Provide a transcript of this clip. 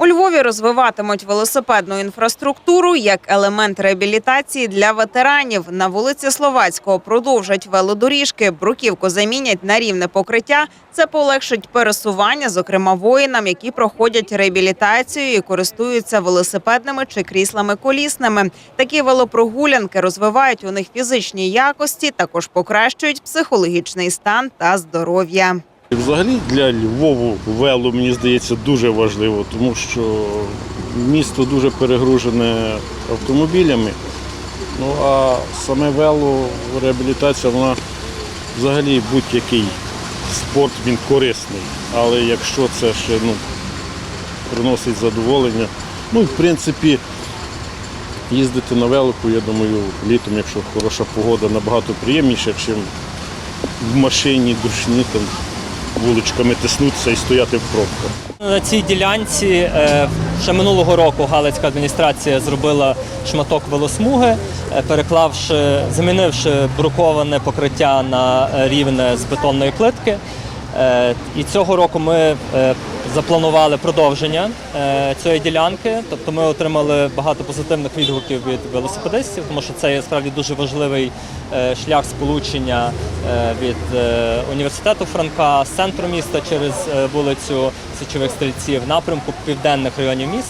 У Львові розвиватимуть велосипедну інфраструктуру як елемент реабілітації для ветеранів. На вулиці Словацького продовжать велодоріжки, бруківку замінять на рівне покриття. Це полегшить пересування, зокрема воїнам, які проходять реабілітацію і користуються велосипедними чи кріслами колісними. Такі велопрогулянки розвивають у них фізичні якості, також покращують психологічний стан та здоров'я. Взагалі для Львову вело, мені здається, дуже важливо, тому що місто дуже перегружене автомобілями. Ну а саме вело, реабілітація, вона взагалі будь-який спорт він корисний. Але якщо це ще ну, приносить задоволення, ну і в принципі їздити на велику, я думаю, літом, якщо хороша погода, набагато приємніше, ніж в машині душні там вуличками тиснутися і стояти в пробках. На цій ділянці е, ще минулого року Галицька адміністрація зробила шматок велосмуги, е, переклавши, замінивши бруковане покриття на рівне з бетонної плитки. Е, І цього року ми е, запланували продовження е, цієї ділянки. Тобто ми отримали багато позитивних відгуків від велосипедистів, тому що це є справді дуже важливий шлях сполучення від університету Франка з центру міста через вулицю Січових Стрільців, напрямку південних районів міста.